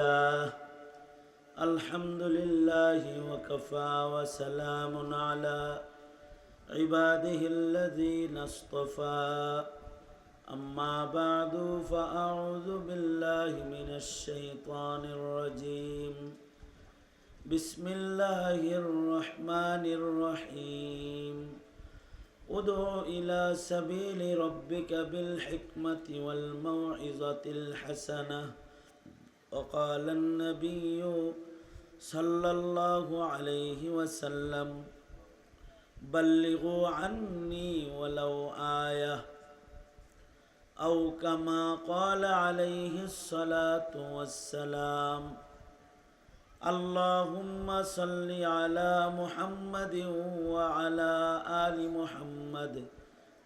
لله الحمد لله وكفى وسلام على عباده الذين اصطفى أما بعد فأعوذ بالله من الشيطان الرجيم بسم الله الرحمن الرحيم ادع إلى سبيل ربك بالحكمة والموعظة الحسنة وقال النبي صلى الله عليه وسلم بلغوا عني ولو آية أو كما قال عليه الصلاة والسلام اللهم صل على محمد وعلى آل محمد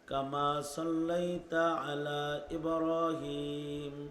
كما صليت على إبراهيم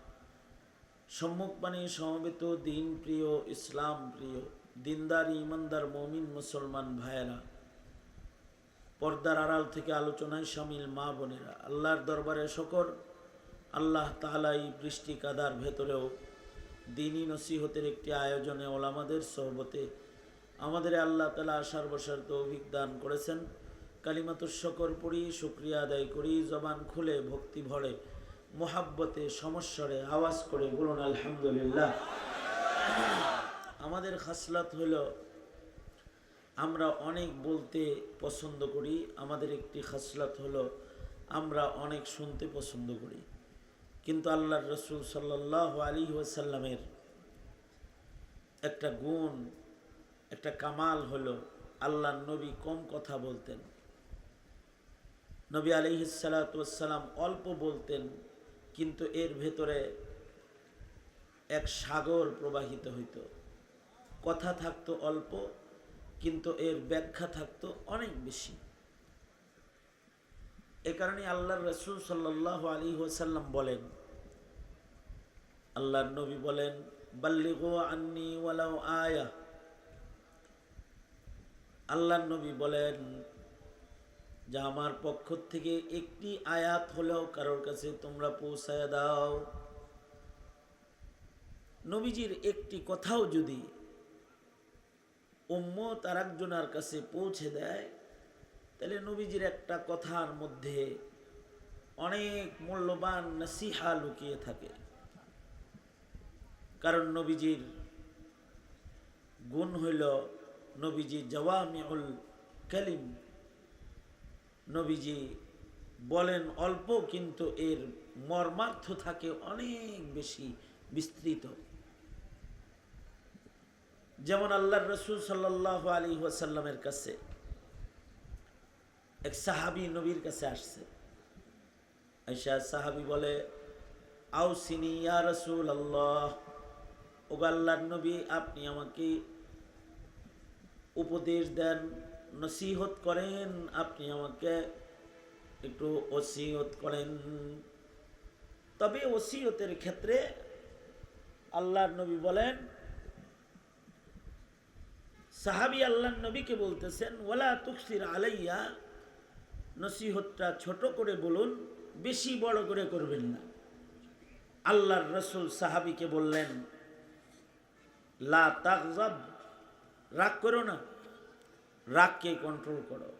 সম্মুখপানে সমবেত দিন প্রিয় ইসলাম প্রিয়, দিনদার, ইমানদার, মমিন, মুসলমান ভাইয়েরা, পর্দার আড়াল থেকে আলোচনায় সামিল মা বোনেরা, আল্লাহর দরবারে শকর, আল্লাহ তালাই বৃষ্টি কাদার ভেতরেও দিনী নসিহতের একটি আয়োজনে ওলামাদের সহবতে আমাদের আল্লাহ তালা আশার বসার তৌভিক দান করেছেন। কালিমাতুর শকর পড়ি, শুক্রিয়া আদায় করি, জবান খুলে, ভক্তি ভরে মোহাব্বতে, সমস্বরে আওয়াজ করে বলুন, আলহামদুলিল্লাহ। আমাদের খাসলাত হইল আমরা অনেক বলতে পছন্দ করি। আমাদের একটি খাসলাত হলো, আমরা অনেক শুনতে পছন্দ করি। কিন্তু আল্লাহর রসুল সাল্লাহ আলী ওয়াসাল্লামের একটা গুণ, একটা কামাল হলো আল্লাহ নবী কম কথা বলতেন। নবী আলিহিসালাতাম অল্প বলতেন। কিন্তু এর ভেতরে এক সাগর প্রবাহিত হইত। কথা থাকতো অল্প, কিন্তু এর ব্যাখ্যা থাকতো অনেক বেশি। এ কারণে আল্লাহর রসুল সাল্লাহ আলী ওসাল্লাম বলেন, আল্লাহর নবী বলেন, বাল্লিগো আন্নি ওয়ালাও আয়া। আল্লাহর নবী বলেন যে আমার পক্ষ থেকে একটি আয়াত হলেও কারোর কাছে তোমরা পৌঁছায় দাও। নবীজির একটি কথাও যদি উম্মত আর একজনের কাছে পৌঁছে দেয়, তাহলে নবীজির একটা কথার মধ্যে অনেক মূল্যবান নাসিহা লুকিয়ে থাকে। কারণ নবীজির গুণ হইল নবীজি জওয়ামিউল কালিম। নবীজি বলেন, অল্প কিন্তু এর মর্মার্থ থাকে অনেক বেশি বিস্তৃত। যেমন আল্লাহর রসুল সাল্লাহ আলী ওয়াসাল্লামের কাছে এক সাহাবি নবীর কাছে আসছে। আইসা সাহাবি বলে আউ সিনি ইয়া রসুল আল্লাহ ও আল্লাহর নবী, আপনি আমাকে উপদেশ দেন নসিহত করেন, আপনি আমাকে একটু ওসিয়ত করেন। তবে ওসিয়তের ক্ষেত্রে আল্লাহর নবী বলেন, সাহাবি আল্লাহ নবীকে বলতেছেন ওলা তুকসির আলাইয়া, নসিহতটা ছোট করে বলুন, বেশি বড় করে করবেন না। আল্লাহর রসুল সাহাবিকে বললেন, লা রাগ করো না। রাগকে কন্ট্রোল করো।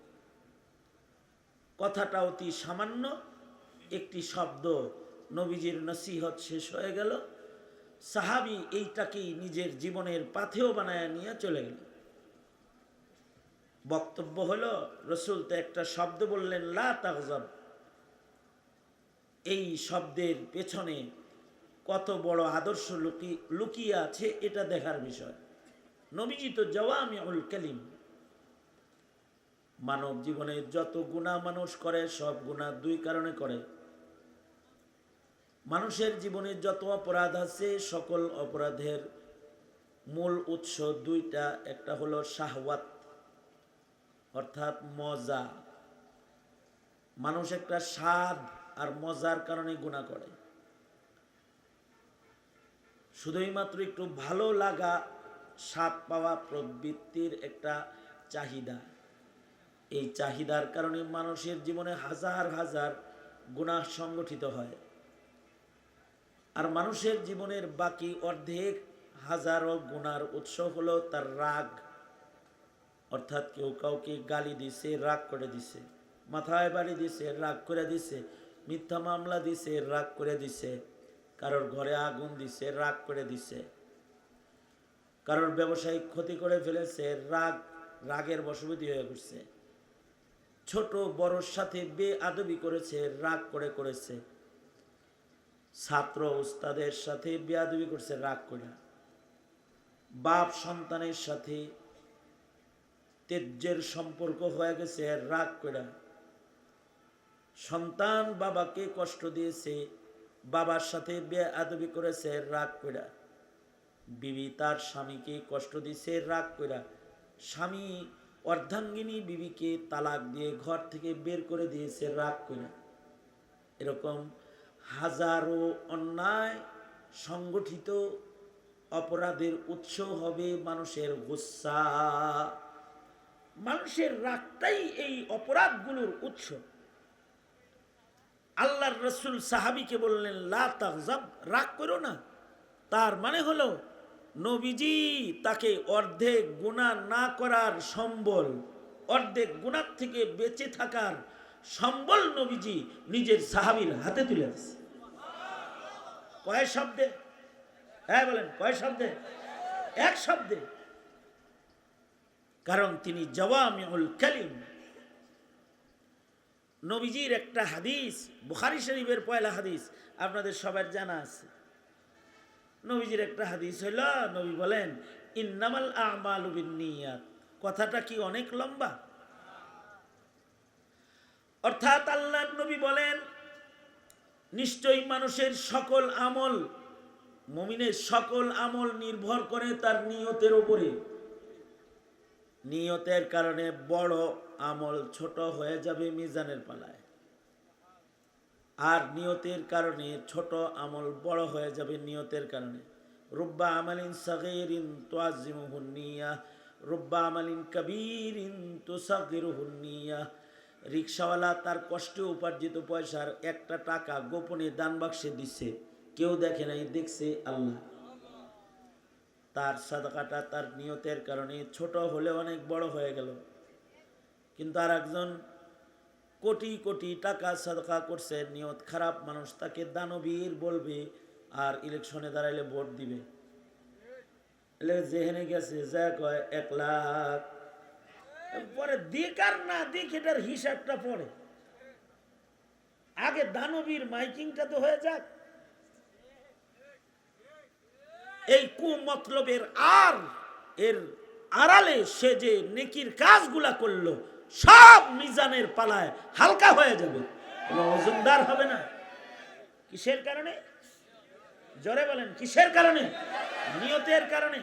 কথাটা অতি সামান্য, একটি শব্দ নবীজির নসিহত শেষ হয়ে গেল। সাহাবি এইটাকেই নিজের জীবনের পাথেও বানায় নিয়ে চলে গেল। বক্তব্য হলো, রসুল তো একটা শব্দ বললেন, লা তাগজাব। এই শব্দের পেছনে কত বড় আদর্শ লুকি, লুকিয়ে আছে এটা দেখার বিষয়। নবীজি তো জওয়ামিউল কালিম। মানব জীবনে যত গুণা মানুষ করে, সব গুণা দুই কারণে করে। মানুষের জীবনে যত অপরাধ আছে, সকল অপরাধের মূল উৎস দুইটা। একটা হলো শাহওয়াত, অর্থাৎ মজা। মানুষ একটা স্বাদ আর মজার কারণে গুণা করে। শুধুই মাত্র একটু ভালো লাগা, স্বাদ পাওয়া প্রবৃত্তির একটা চাহিদা। এই চাহিদার কারণে মানুষের জীবনে হাজার হাজার গুণা সংগঠিত হয়। আর মানুষের জীবনের বাকি অর্ধেক হাজারো গুণার উৎস হলো তার রাগ। অর্থাৎ কেউ কাউকে গালি দিছে, রাগ করে দিছে, মাথায় বাড়ি দিছে, রাগ করে দিছে, মিথ্যা মামলা দিছে, রাগ করে দিছে, কারোর ঘরে আগুন দিছে, রাগ করে দিছে। কারোর ব্যবসায়িক ক্ষতি করে ফেলেছে, রাগ, রাগের বশবতী হয়ে পড়ছে। ছোট বড়র সাথে বে আদবি করেছে, রাগ করে করেছে। ছাত্র উস্তাদের সাথে বেয়াদবি করছে, রাগ করে। বাপ সন্তানের সাথে তেজ্যের সম্পর্ক হয়ে গেছে, রাগ করে। সন্তান বাবাকে কষ্ট দিয়েছে, বাবার সাথে বেয়াদবি করেছে, রাগ করে। বিবি তার স্বামীকে কষ্ট দিছে রাগ করে। স্বামী অর্ধাঙ্গিনী বিবিকে তালাক দিয়ে ঘর থেকে বের করে দিয়েছে রাগ করে এরকম হাজারো অন্যায় সংগঠিত অপরাধের উৎস হবে মানুষের গুসা। মানুষের রাগটাই এই অপরাধগুলোর উৎস। আল্লাহর রসুল সাহাবিকে বললেন, লা রাগ করো না। তার মানে হলো নবীজি তাকে অর্ধেক গুণা না করার সম্বল, অর্ধেক গুণার থেকে বেঁচে থাকার সম্বল নবীজি নিজের সাহাবির হাতে তুলে দিচ্ছে কয় শব্দে? হ্যাঁ বলেন, কয় শব্দে? এক শব্দে। কারণ তিনি জওয়ামিউল কালিম। নবীজির একটা হাদিস, বুখারি শরীফের পয়লা হাদিস, আপনাদের সবার জানা আছে। নবীজির একটা হাদিস হইল, নবী বলেন, ইন্নামাল আমাল নিয়াত কথাটা কি অনেক লম্বা? অর্থাৎ আল্লাহ নবী বলেন, নিশ্চয়ই মানুষের সকল আমল, মমিনের সকল আমল নির্ভর করে তার নিয়তের উপরে। নিয়তের কারণে বড় আমল ছোট হয়ে যাবে মিজানের পালায়। আর নিয়তের কারণে ছোট আমল বড় হয়ে যাবে নিয়তের কারণে। রুব্বা আমালিন সাগিরিন তোয়াজিমুহুন্নিয়া রুব্বা আমালিন কবিরিন তোসাগিরুহুন্নিয়া রিক্সাওয়ালা তার কষ্টে উপার্জিত পয়সার একটা টাকা গোপনে দান বাক্সে দিচ্ছে কেউ দেখে নাই, দেখছে আল্লাহ। তার সাদাকাটা তার নিয়তের কারণে ছোট হলে অনেক বড় হয়ে গেল। কিন্তু আর একজন কোটি কোটি টাকা সাদকা করছে, নিয়ত খারাপ মানুষ তাকে দানবীর বলবে আর ইলেকশনে দাঁড়াইলে ভোট দিবে। এলে যেখানে গেছে, যা কয়, এক লাখ। পরে দিক আর না দিক, এটার হিসাবটা পড়ে। আগে দানবীর মাইকিংটা তো হয়ে যাক। এই কুমতলবের আর, এর আড়ালে সে যে নেকির কাজগুলা করল সব মিজানের পালায় হালকা হয়ে যাবে। ওজনদার হবে না। কিসের কারণে? জরে বলেন, কিসের কারণে? নিয়তের কারণে।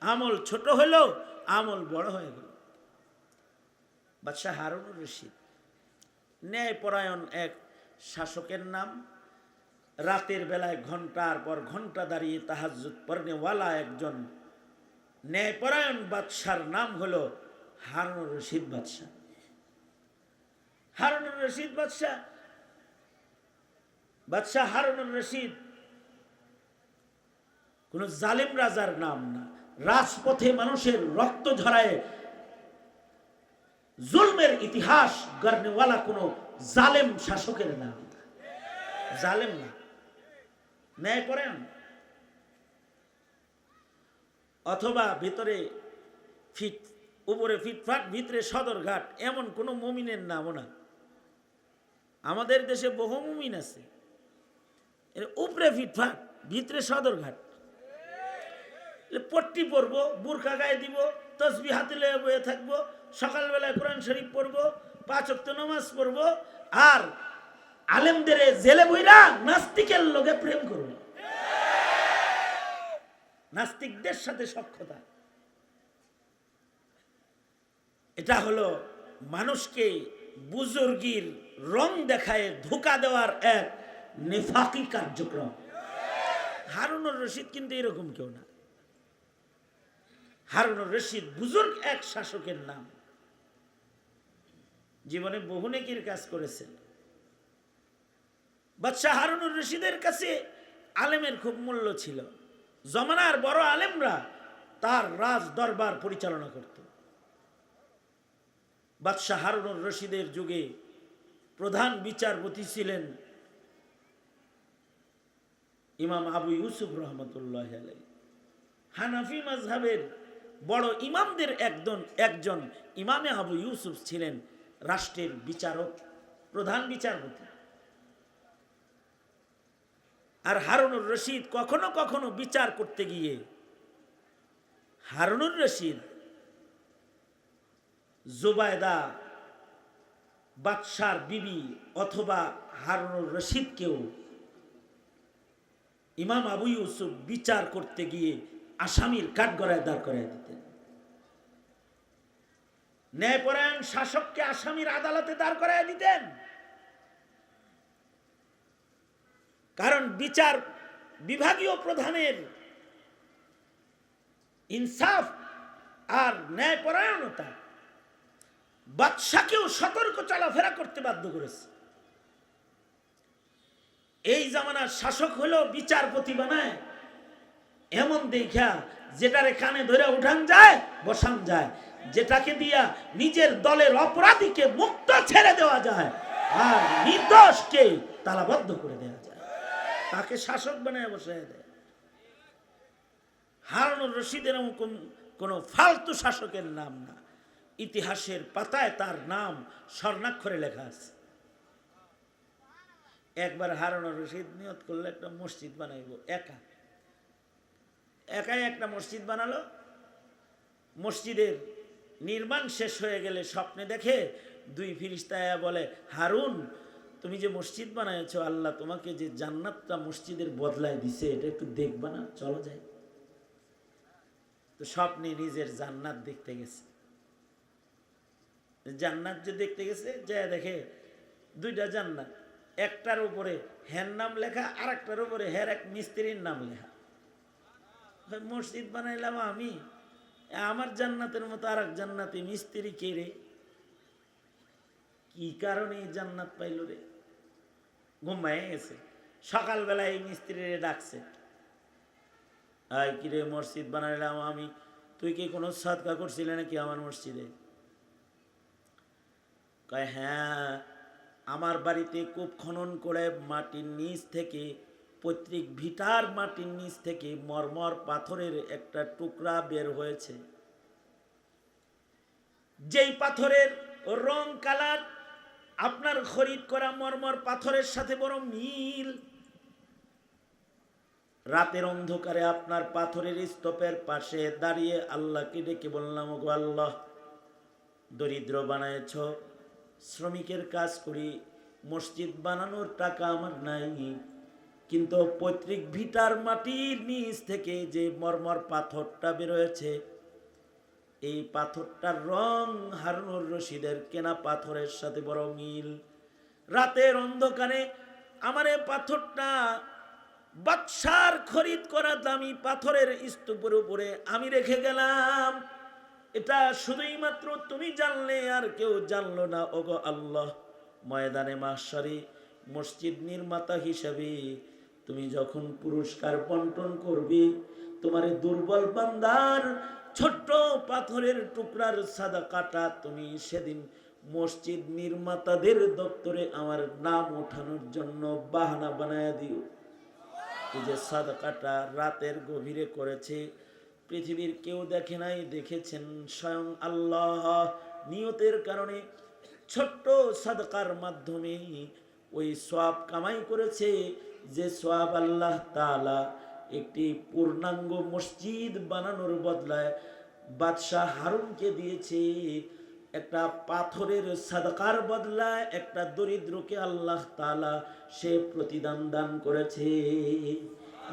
আমল ছোট হলো, আমল বড় হয়ে গেল। বাদশাহ হারুনুর রশিদ, ন্যায়পরায়ণ এক শাসকের নাম, রাতের বেলায় ঘণ্টার পর ঘণ্টা দাঁড়িয়ে তাহাজুদ পর্নেওয়ালা একজন ন্যায়পরায়ণ বাদশার নাম হলো হারুনুর রশিদ বাদশাহ। হারুনুর রশিদ বাদশাহ। বাদশাহ হারুনুর রশিদ। কোন জালিম রাজার নাম না। রাজপথে মানুষের রক্ত ঝরায় জুলমের ইতিহাস গড়নেওয়ালা কোন জালেম শাসকের নাম জালেম না। ন্যায় করেন অথবা ভিতরে ফিট উপরে ফিটফাট ভিতরে সদরঘাট এমন কোনো মমিনের নামও না। আমাদের দেশে বহু মুমিন আছে। উপরে ফিটফাট ভিতরে সদরঘাট পট্টি পরবো, বুরখা গায়ে দিব তসবি হাতে লয়ে বয়ে থাকব, সকালবেলায় কোরআন শরীফ পড়ব, পাঁচ অক্ত নামাজ পড়ব, আর আলেমদের জেলে বইরা নাস্তিকের লোকে প্রেম করব নাস্তিকদের সাথে সক্ষতা এটা হলো মানুষকে বুজুর্গির রং দেখায়, ধোকা দেওয়ার এক নেফাকি কার্যক্রম। হারুনুর রশিদ কিন্তু এরকম কেউ না। হারুনুর রশিদ বুজুর্গ এক শাসকের নাম। জীবনে বহু নেকির কাজ করেছেন। বাদশাহ হারুনুর রশিদের কাছে আলেমের খুব মূল্য ছিল। জমানার বড় আলেমরা তার রাজ দরবার পরিচালনা করত। বাদশাহ হারুনুর রশিদের যুগে প্রধান বিচারপতি ছিলেন ইমাম আবু ইউসুফ রহমতুল্লাহ আলাই হানাফি মাজহাবের বড় ইমামদের একজন একজন ইমামে আবু ইউসুফ ছিলেন রাষ্ট্রের বিচারক, প্রধান বিচারপতি। আর হারুনুর রশিদ কখনো কখনো বিচার করতে গিয়ে, হারুনুর রশিদ জুবায়দা বাদশার বিবি অথবা হারুনুর রশিদকেও ইমাম আবু ইউসুফ বিচার করতে গিয়ে আসামির কাঠগড়ায় দাঁড় করায় দিতেন। ন্যায়পরায়ণ শাসককে আসামির আদালতে দাঁড় করায় দিতেন। কারণ বিচার বিভাগীয় প্রধানের ইনসাফ আর ন্যায়পরায়ণতা বাদশাকেও সতর্ক চলাফেরা করতে বাধ্য করেছে। এই জামানার শাসক হলো বিচারপতি বানায়, এমন দেখা যেটারে কানে ধরে উঠান যায়, বসান যায়। যেটাকে দিয়া নিজের দলের অপরাধীকে মুক্ত ছেড়ে দেওয়া যায় আর নির্দোষকে তালাবদ্ধ করে দেওয়া যায়। তাকে শাসক বানায় বসায় দেয়। হারানুর রশিদের এরকম কোন ফালতু শাসকের নাম না। ইতিহাসের পাতায় তার নাম স্বর্ণাক্ষরে লেখা আছে। একবার হারানুর রশিদ নিয়ত করলে একটা মসজিদ বানাইব, একা। একাই একটা মসজিদ বানালো। মসজিদের নির্মাণ শেষ হয়ে গেলে স্বপ্নে দেখে দুই ফিরিস্তায়া বলে, হারুন, তুমি যে মসজিদ বানাইছো, আল্লাহ তোমাকে যে জান্নাতটা মসজিদের বদলায় দিছে, এটা একটু দেখবা না? চলো যাই। তো স্বপ্নে নিজের জান্নাত দেখতে গেছে। জান্নাত যে দেখতে গেছে যা দেখে, দুইটা জান্নাত। একটার উপরে হ্যার নাম লেখা আর একটার উপরে হ্যার এক মিস্ত্রির নাম লেখা। মসজিদ বানাইলাম আমি, আমার জান্নাতের মতো আর এক জান্নাতে মিস্ত্রি কে রে? কি কারণে জান্নাত পাইল রে? ঘুমায় গেছে। সকালবেলায় এই মিস্ত্রিরে ডাকছে। আয় কিরে মসজিদ বানাইলাম আমি, তুই কি কোনো সৎকা করছিলে নাকি আমার মসজিদে? কয় হ্যাঁ আমার বাড়িতে কূপ খনন করে মাটির নিচ থেকে পৈতৃক ভিটার মাটির নিচ থেকে মরমর পাথরের একটা টুকরা বের হয়েছে। যেই পাথরের রং, কালার আপনার খরিদ করা মরমর পাথরের সাথে বড় মিল। রাতের অন্ধকারে আপনার পাথরের স্তূপের পাশে দাঁড়িয়ে আল্লাহকে ডেকে বললাম গো আল্লাহ, দরিদ্র বানায়ছ শ্রমিকের কাজ করি, মসজিদ বানানোর টাকা আমার নাই। কিন্তু পৈতৃক ভিটার মাটির নিচ থেকে যে মর্মর পাথরটা বেরোয়েছে, এই পাথরটার রং হারুনুর রশিদের কেনা পাথরের সাথে বড় মিল। রাতের অন্ধকারে আমার পাথরটা বাদশার খরিদ করা দামি পাথরের স্তূপের উপরে আমি রেখে গেলাম। এটা শুধুই মাত্র তুমি জানলে আর কেউ জানলো না। ওগো আল্লাহ, ময়দানে মাসারি মসজিদ নির্মাতা হিসাবে তুমি যখন পুরস্কার বন্টন করবে, তোমার দুর্বল বান্দার ছোট্ট পাথরের টুকরার সাদা কাটা তুমি সেদিন মসজিদ নির্মাতাদের দপ্তরে আমার নাম ওঠানোর জন্য বাহানা বানায় দিও। যে সাদা কাটা রাতের গভীরে করেছে পৃথিবীর কেউ দেখে নাই, দেখেছেন স্বয়ং আল্লাহ। নিয়তের কারণে ছোট্ট সাদকার মাধ্যমে ওই সব কামাই করেছে, যে সব আল্লাহ তাআলা একটি পূর্ণাঙ্গ মসজিদ বানানোর বদলায় বাদশাহ হারুনকে দিয়েছে। একটা পাথরের সাদকার বদলায় একটা দরিদ্রকে আল্লাহ তাআলা সে প্রতিদান দান করেছে।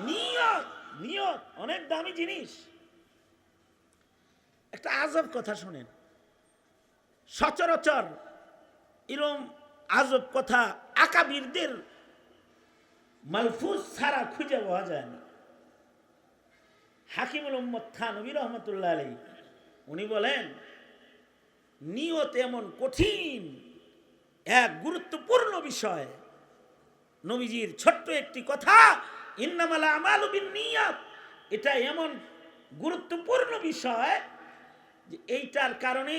নিয়ত নিয়ত, অনেক দামি জিনিস। একটা আজব কথা শোনেন। সচরাচর এরম আজব কথা আকাবিরদের মালফুজ ছাড়া খুঁজে পাওয়া যায় না। হাকিমুল উম্মদ থানবী রহমতুল্লাহ আলী উনি বলেন, নিয়ত এমন কঠিন এক গুরুত্বপূর্ণ বিষয়। নবীজির ছোট্ট একটি কথা, ইন্নামালা আমাল নিয়ত, এটা এমন গুরুত্বপূর্ণ বিষয় যে এইটার কারণে,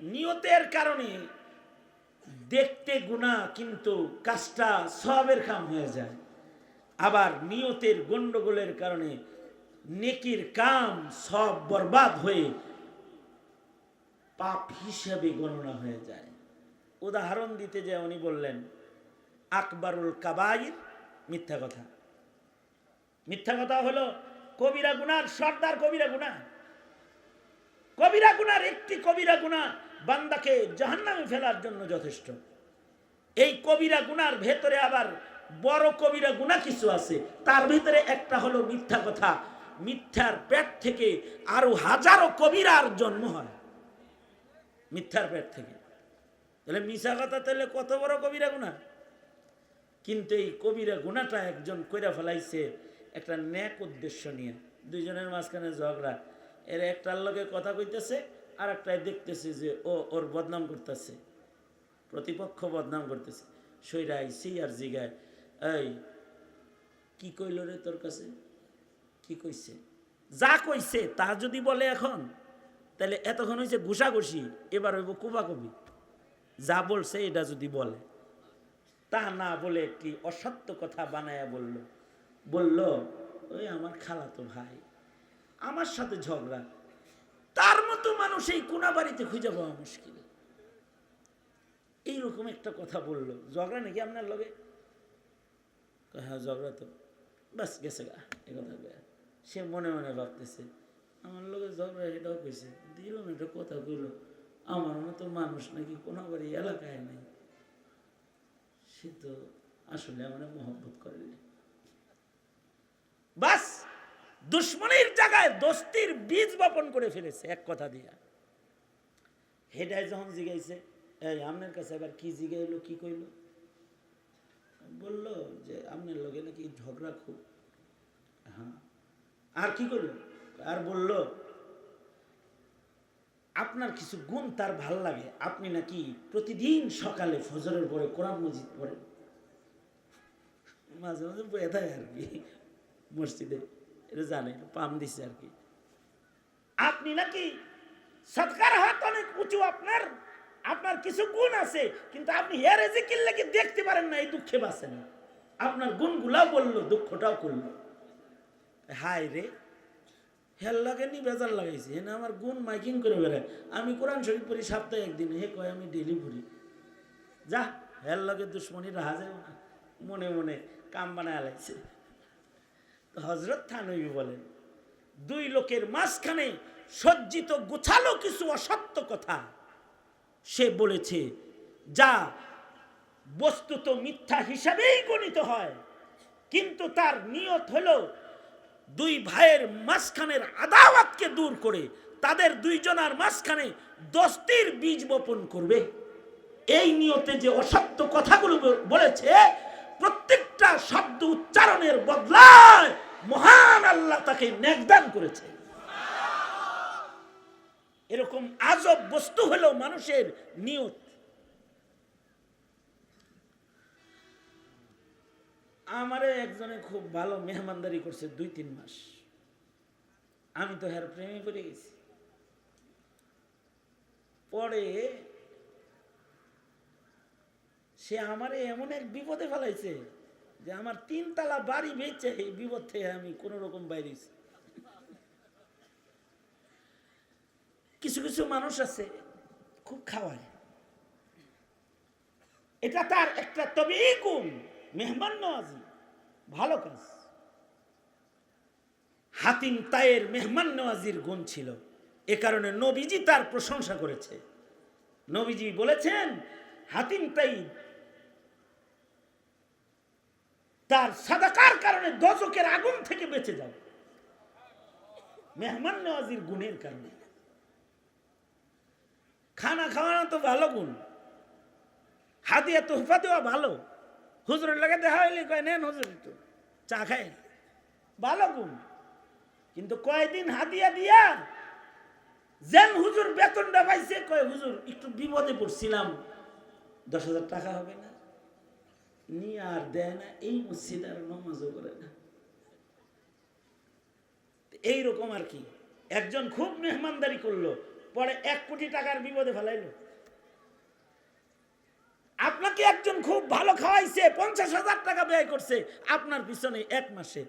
নিয়তের কারণে দেখতে গুণা, কিন্তু কাজটা সবের কাম হয়ে যায়। আবার নিয়তের গন্ডগোলের কারণে নেকির কাম সব বরবাদ হয়ে পাপ হিসেবে গণনা হয়ে যায়। উদাহরণ দিতে যে উনি বললেন, আকবরুল কাবাইর মিথ্যা কথা। মিথ্যা কথা হলো কবিরা গুনার, সর্দার কবিরা গুনা কবিরা গুনার একটি কবিরা গুণা বান্দাকে জাহান্নামে ফেলার জন্য যথেষ্ট। এই কবিরা গুনার ভেতরে আবার বড় কবিরা গুণা কিছু আছে। তার ভিতরে একটা হলো মিথ্যা কথা। মিথ্যার পেট থেকে আরও হাজারো কবিরার জন্ম হয়। মিথ্যার পেট থেকে। তাহলে মিশা কথা তাহলে কত বড় কবিরা গুণা? কিন্তু এই কবিরা গুণাটা একজন কইরা ফেলাইছে একটা ন্যাক উদ্দেশ্য নিয়ে। দুইজনের মাঝখানে ঝগড়া। এর একটার লগে কথা কইতেছে আর একটাই দেখতেছে যে ও ওর বদনাম করতেছে। প্রতিপক্ষ বদনাম করতেছে। সইরা আইসি আর জিগায়, এই, কি কইল রে তোর কাছে? কি কইছে? যা কইছে তা যদি বলে এখন, তাহলে এতক্ষণ হয়েছে ঘুষাঘুষি, এবার হইব কুবাকুবি। যা বলছে এটা যদি বলে। তা না বলে একটি অসত্য কথা বানায়া বলল। বলল, ওই আমার খালাতো ভাই। আমার সাথে ঝগড়া। তার মতো মানুষ এই কোনা বাড়িতে খুঁজে পাওয়া মুশকিল। এইরকম একটা কথা বলল। ঝগড়া নাকি আপনার লগে? হ্যাঁ ঝগড়া তো। বাস গেছে গা, এ কথা। সে মনে মনে ভাবতেছে, আমার লগে ঝগড়া, এটাও কইছে। দিল না, এটা কথা কইল। আমার মতো মানুষ নাকি কোনো বাড়ি এলাকায় নেই। সে তো আসলে আমার মহব্বত করেনি। বাস দুশ্মনের জায়গায় দোস্তির বীজ বপন করে ফেলেছে, এক কথা দিয়া। হেডায় যখন জিগাইছে, এই আপনার কাছে আবার কি জিগাইলো, কি কইল? বলল যে আপনার লগে নাকি ঝগড়া খুব। হ্যাঁ। আর কি করল আর বলল, আপনার কিছু গুণ তার ভালো লাগে। আপনি নাকি প্রতিদিন সকালে ফজরের পরে কোরআন মসজিদ পড়েন। মাঝে মাঝে বয়ে থাকে আর কি, মসজিদে। এটা জানে পাম দিছে আর কি। আপনি নাকি সৎকার হাত অনেক উঁচু আপনার আপনার কিছু গুণ আছে কিন্তু আপনি হেয়ার এজিকিল লেগে দেখতে পারেন না এই দুঃখে বাঁচেন আপনার গুণগুলাও বলল দুঃখটাও করল। হায় রে হেল লাগে নি বেজার লাগাইছি হেন আমার গুণ মাইকিং করে বেড়ায়। আমি কোরআন শরীফ পড়ি সপ্তাহে একদিন হে কয় আমি ডেলি পড়ি। যা হেল লাগে দুশ্মনী রাহা যায় না মনে মনে কাম বানায় লাগছে হজরত থানবী বলেন, দুই লোকের মাঝখানে সজ্জিত গোছালো কিছু অসত্য কথা। সে বলেছে, যা বস্তুত মিথ্যা হিসাবেই গণিত হয়, কিন্তু তার নিয়ত হলো দুই ভাইয়ের মাঝখানের আদাওয়াতকে দূর করে তাদের দুইজনার মাঝখানে দস্তির বীজ বপন করবে। এই নিয়তে যে অসত্য কথাগুলো বলেছে, প্রত্যেকটা শব্দ উচ্চারণের বদলায় মহান আল্লাহ তাকে ন্যাকদান করেছে। এরকম আজব বস্তু হলো মানুষের নিয়ত। আমারে একজনে খুব ভালো মেহমানদারি করছে দুই, তিন মাস। আমি তো হ্যার প্রেমে পড়ে গেছি। পরে সে আমারে এমন এক বিপদে ফেলাইছে যে আমার তিনতলা বাড়ি বেঁচে এই বিপদ থেকে আমি কোন রকম বাইরেছি কিছু কিছু মানুষ আছে, খুব খাওয়ায়। এটা তার একটা তবে গুণ, মেহমান নওয়াজি ভালো কাজ। হাতিম তায়ের মেহমান নওয়াজির গুণ ছিল। এ কারণে নবীজি তার প্রশংসা করেছে। নবীজি বলেছেন, হাতিম তাই তার সাদাকার কারণে দশকের আগুন থেকে বেঁচে যাবে মেহমান নওয়াজির গুণের কারণে। খানা খাওয়ানো তো ভালো গুণ। হাতিয়া তোহফা দেওয়া ভালো। হুজুরের লাগে দেখা হইলে কয়, নেন হুজুর একটু চা খায় ভালো গুণ। কিন্তু কয়দিন হাতিয়া দিয়া যেন হুজুর বেতনটা পাইছে, কয়, হুজুর, একটু বিপদে পড়ছিলাম। দশ হাজার টাকা হবে না। নিয়ে আর দেয় না এই মসজিদ আর নমাজও করে না এইরকম আর কি একজন খুব মেহমানদারি করল, পরে এক কোটি টাকার বিপদে ফেলাইলো। আপনাকে একজন খুব ভালো খাওয়াইছে, পঞ্চাশ হাজার টাকা ব্যয় করছে, আপনার পিছনে এক মাসে।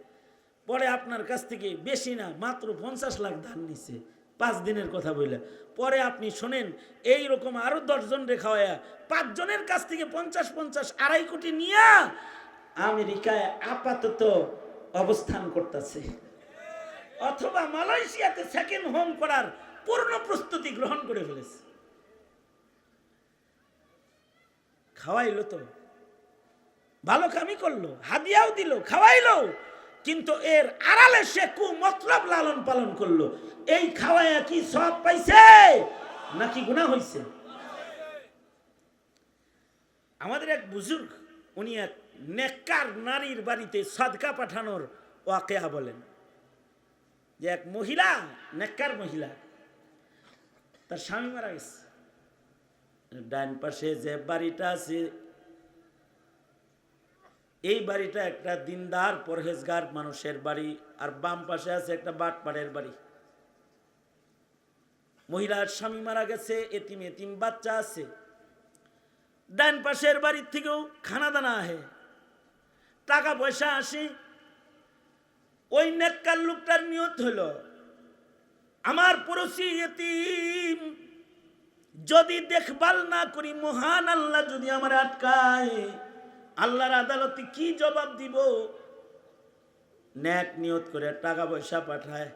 পরে আপনার কাছ থেকে বেশি না, মাত্র পঞ্চাশ লাখ ধান নিছে। পাঁচ দিনের কথা বললে পরে আপনি শোনেন এই রকম আরও দশজন রে খাওয়ায়া পাঁচজনের কাছ থেকে পঞ্চাশ পঞ্চাশ আড়াই কোটি নিয়া আমেরিকায় আপাতত অবস্থান করতেছে। অথবা মালয়েশিয়াতে সেকেন্ড হোম করার পূর্ণ প্রস্তুতি গ্রহণ করে ফেলেছে। খাওয়াইলো তো। ভালো কামই করল, হাদিয়াও দিল, খাওয়াইলো। কিন্তু এর আড়ালে সে কু মতলব লালন পালন করল। এই খাওয়াইয়া কি সব পাইছে? নাকি গুণা হইছে? আমাদের এক বুজুর্গ, উনি এক নেককার নারীর বাড়িতে সদকা পাঠানোর ওয়াকেয়া বলেন। যে এক মহিলা, নেককার মহিলা, তার স্বামী মারা গেছে। ডান পাশে যে বাড়িটা আছে এই বাড়িটা একটা দিনদার, পরহেজগার মানুষের বাড়ি, আর বাম পাশে আছে একটা বাটপাড়ের বাড়ি। মহিলার স্বামী মারা গেছে, এতিম এতিম বাচ্চা আছে। ডান পাশের বাড়ির থেকেও খানা দানা আহে। টাকা পয়সা আসে। ওই নেককার লোকটার নিয়ত হলো, আমার পড়োশি এতিম, যদি দেখভাল না করি, মহান আল্লাহ যদি আমার আটকায় আল্লাহর আদালতে কি জবাব দিব? ন্যাক নিয়ত করে টাকা পয়সা পাঠায়,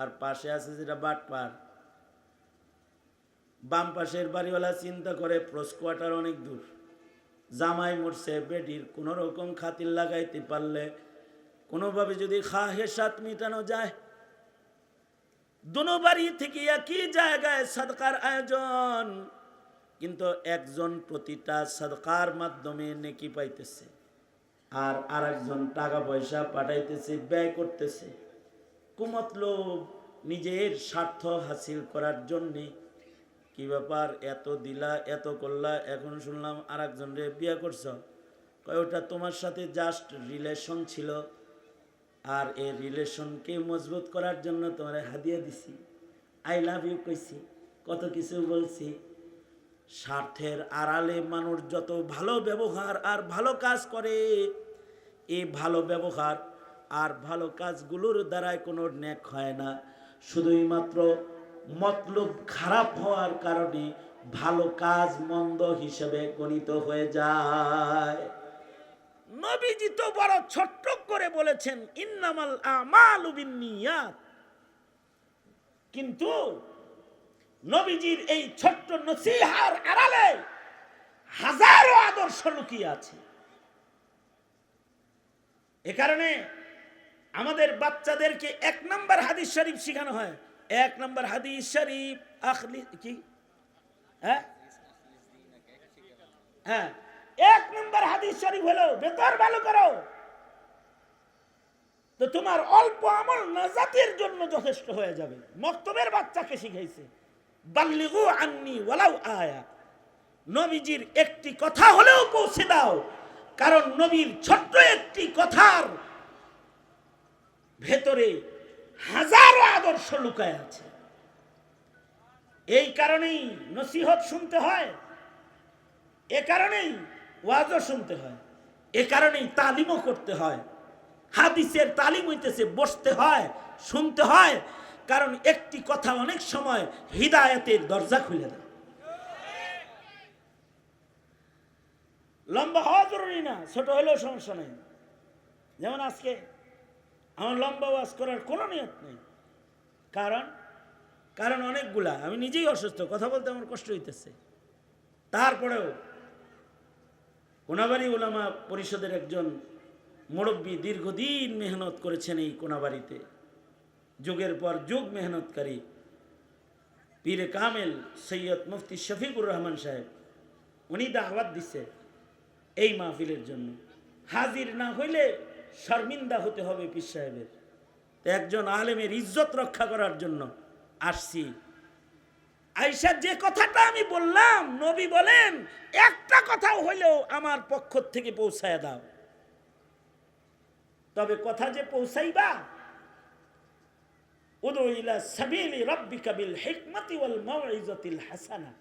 আর পাশে আছে যেটা বাটপার। বাম পাশের বাড়িওয়ালা চিন্তা করে প্রস কোয়ার্টার অনেক দূর। জামাই মরছে, বেডির কোনো রকম খাতির লাগাইতে পারলে কোনোভাবে যদি খা হেসাত মিটানো যায়। দুনো বাড়ি থেকে একই জায়গায় সদকার আয়োজন। কিন্তু একজন প্রতিটা সদকার মাধ্যমে নেকি পাইতেছে। আর আরেকজন টাকা পয়সা পাঠাইতেছে, ব্যয় করতেছে। কুমতলোভ নিজের স্বার্থ হাসিল করার জন্যে কি ব্যাপার, এত দিলা, এত করলা, এখন শুনলাম আর একজন রে বিয়ে করছ। কয়, ওটা তোমার সাথে জাস্ট রিলেশন ছিল। আর এই রিলেশনকে মজবুত করার জন্য তোমার হাদিয়া দিছি। আই লাভ ইউ কইছি। কত কিছু বলছি। স্বার্থের আড়ালে মানুষ যত ভালো ব্যবহার আর ভালো কাজ করে, এই ভালো ব্যবহার আর ভালো কাজগুলোর দ্বারাই কোনো ন্যাক হয় না। শুধুই মাত্র মতলব খারাপ হওয়ার কারণে ভালো কাজ মন্দ হিসেবে গণিত হয়ে যায়। নবীজি তো বড় ছোট্ট করে বলেছেন, ইন্নামাল আমাল কিন্তু নবীজির এই ছোট্ট নসিহার আড়ালে হাজারো আদর্শ লুকিয়ে আছে। এ কারণে আমাদের বাচ্চাদেরকে এক নম্বর হাদিস শরীফ শেখানো হয়। এক নম্বর হাদিস শরীফ, আখলি, কি? হ্যাঁ? হ্যাঁ। এক নম্বর হাদিস শরীফ হলো বেতর ভালো করো। তো তোমার অল্প আমল নাজাতের জন্য যথেষ্ট হয়ে যাবে। মক্তবের বাচ্চাকে শিখাইছে। নবীজির একটি কথা হলেও পৌঁছে দাও, কারণ নবীর ছোট্ট একটি কথার ভেতরে হাজারো আদর্শ লুকায় আছে। এই কারণেই নসিহত শুনতে হয়, এ কারণেই ওয়াজও শুনতে হয়, এ কারণেই তালিমও করতে হয়, হাদিসের তালিম হইতেছে, বসতে হয়, শুনতে হয় কারণ একটি কথা অনেক সময় হৃদায়তের দরজা খুলে দেয়। লম্বা হওয়া জরুরি না, ছোট হলেও সমস্যা নেই। যেমন আজকে আমার লম্বা ওয়াজ করার কোনো নিয়ত নেই। কারণ কারণ অনেকগুলা, আমি নিজেই অসুস্থ, কথা বলতে আমার কষ্ট হইতেছে। তারপরেও কোনাবাড়ি ওলামা পরিষদের একজন মুরব্বী দীর্ঘদিন মেহনত করেছেন এই কোনাবাড়িতে। যুগের পর যুগ মেহনতকারী। পীরে কামেল সৈয়দ মুফতি শফিকুর রহমান সাহেব, উনি দাওয়াত দিচ্ছে এই মাহফিলের জন্য। হাজির না হইলে শর্মিন্দা হতে হবে পীর সাহেবের। একজন আলেমের ইজ্জত রক্ষা করার জন্য আসছি। আইসা যে কথাটা আমি বললাম, নবী বলেন, একটা কথাও হইলেও আমার পক্ষ থেকে পৌঁছায় দাও। তবে কথা যে পৌঁছাইবা উদু ইলা সাবিলি রাব্বিকা বিল হিকমাতি ওয়াল মাউইজাতিল হাসানা।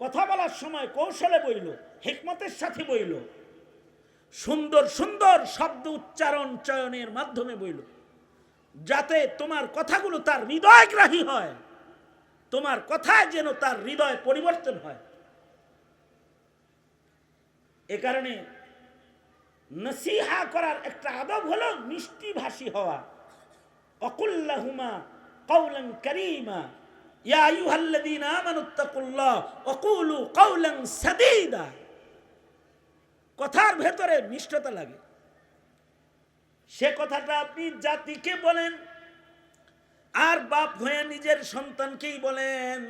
কথা বলার সময় কৌশলে বইল, হিকমতের সাথে বইল। সুন্দর সুন্দর শব্দ উচ্চারণ চয়নের মাধ্যমে বইল। যাতে তোমার কথাগুলো তার হৃদয়গ্রাহী হয়, তোমার কথায় যেন তার হৃদয় পরিবর্তন হয়। এ কারণে নসিহা করার একটা আদব হলো মিষ্টি ভাষী হওয়া। অকুল্লাহুমা কৌলং করিমা। ইয়া আইয়ুহাল্লাযীনা আমানুত্তাকুল্লাহ ওয়াকুলু কওলান সাদীদা। কথার ভেতরে মিষ্টতা লাগে। সে কথাটা আপনি জাতিকে বলেন, আর বাপ হয়ে নিজের সন্তানকেই বলেন।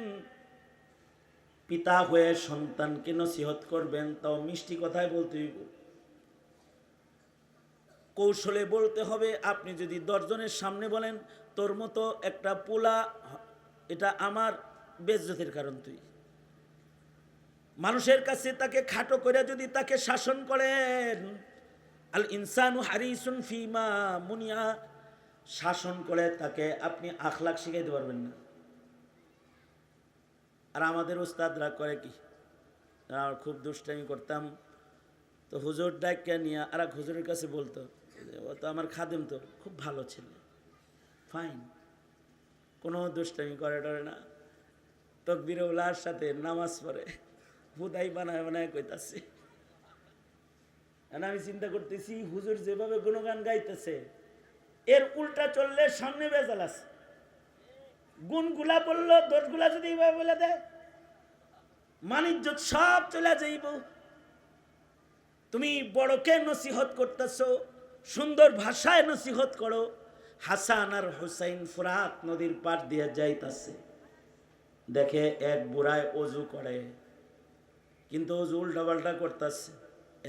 পিতা হয়ে সন্তানকে নসিহত করবেন, তাও মিষ্টি কথায় বলতে হইব। কৌশলে বলতে হবে, আপনি যদি দশজনের সামনে বলেন, তোর মতো একটা পোলা, এটা আমার বেজ্জতের কারণ তুই। মানুষের কাছে তাকে খাটো করে যদি তাকে শাসন করেন, আল ইনসানু হারিসুন ফিমা মুনিয়া, শাসন করে তাকে আপনি আখলাখ শিখাইতে পারবেন না। আর আমাদের উস্তাদরা করে কি? আর খুব দুষ্টামি করতাম, তো হুজুর ডাক্কা নিয়ে আর এক হুজুরের কাছে বলতো ও তো আমার খাদেম তো, খুব ভালো ছেলে। ফাইন কোনো দুষ্টামি করে টরে না। তকবির উল্লার সাথে নামাজ পড়ে। হুদাই বানায় বানায় কইতাছে। আমি চিন্তা করতেছি, হুজুর যেভাবে গুণগান গাইতেছে, এর উল্টা চললে সামনে বেজাল আছে। গুণগুলা বলল, দোষগুলা যদি এইভাবে বলে দেয়, মানিজ্য সব চলে যাইব। তুমি বড়কে নসিহত করতেছ সুন্দর ভাষায় নসিহত করো। হাসান আর হুসাইন ফুরাত নদীর পার দিয়ে যাইতাছে। দেখে এক বুড়ায় অজু করে, কিন্তু অজু উল্টা পাল্টা করতেছে।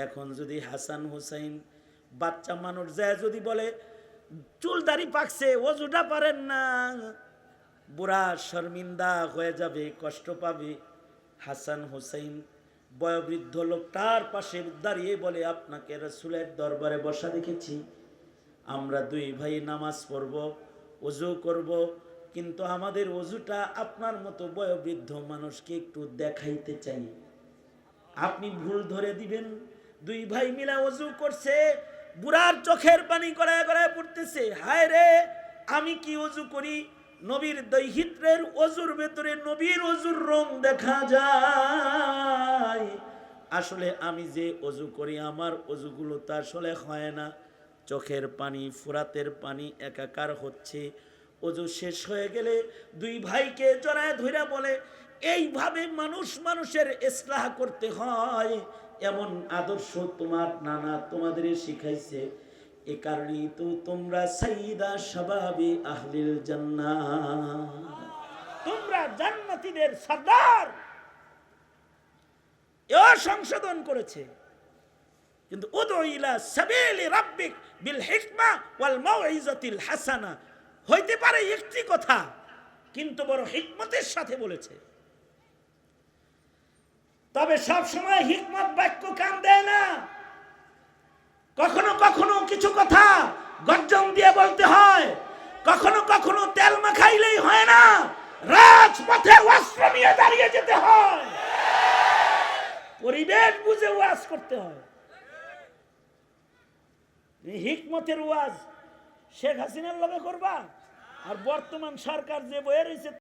এখন যদি হাসান হুসাইন বাচ্চা মানুষ যায়, যদি বলে, চুল দাড়ি পাকছে, অজুটা পারেন না। বুড়া শর্মিন্দা হয়ে যাবে, কষ্ট পাবে। হাসান হুসাইন বয়োবৃদ্ধ লোকটার পাশে দাঁড়িয়ে বলে, আপনাকে রসুলের দরবারে বসা দেখেছি। আমরা দুই ভাই নামাজ পড়ব অজু করব, কিন্তু আমাদের অজুটা আপনার মতো বয়োবৃদ্ধ মানুষকে একটু দেখাইতে চাই। আপনি ভুল ধরে দিবেন। দুই ভাই মিলা অজু করছে, বুড়ার চোখের পানি গড়ায় গড়ায় পড়তেছে। হায় রে, আমি কি অজু করি? নবীর দৈহিত্রের অজুর ভেতরে নবীর অজুর রং দেখা যায়। আসলে আমি যে অজু করি, আমার অজুগুলো তো আসলে হয় না। চোখের পানি, ফুরাতের পানি একাকার হচ্ছে। অজু শেষ হয়ে গেলে দুই ভাইকে জড়ায় ধইরা বলে, এইভাবে মানুষ মানুষের ইসলাহ করতে হয়। এমন আদর্শ তোমার নানা তোমাদের শিখাইছে। এ কারণেই তো তোমরা সাইদা সবাবি আহলিল জান্নাহ তোমরা জান্নাতীদের সর্দার। এও সংশোধন করেছে। কিন্তু উদু ইলা সাবিলি রাব্বিক বিল হিকমা ওয়াল মাউইজাতিল হাসানা। হইতে পারে একটি কথা, কিন্তু বড় হিকমতের সাথে বলেছে। তবে সব সময় হিকমত বাক্য কাম দেয় না। কখনো কখনো কিছু কথা গর্জন দিয়ে বলতে হয়। কখনো কখনো তেল মাখাইলেই হয় না, রাজপথে অস্ত্র নিয়ে দাঁড়িয়ে যেতে হয়। পরিবেশ বুঝে ওয়াজ করতে হয়। হিকমতের ওয়াজ শেখ হাসিনার লগে করবা? আর বর্তমান সরকার যে বয়ে রয়েছে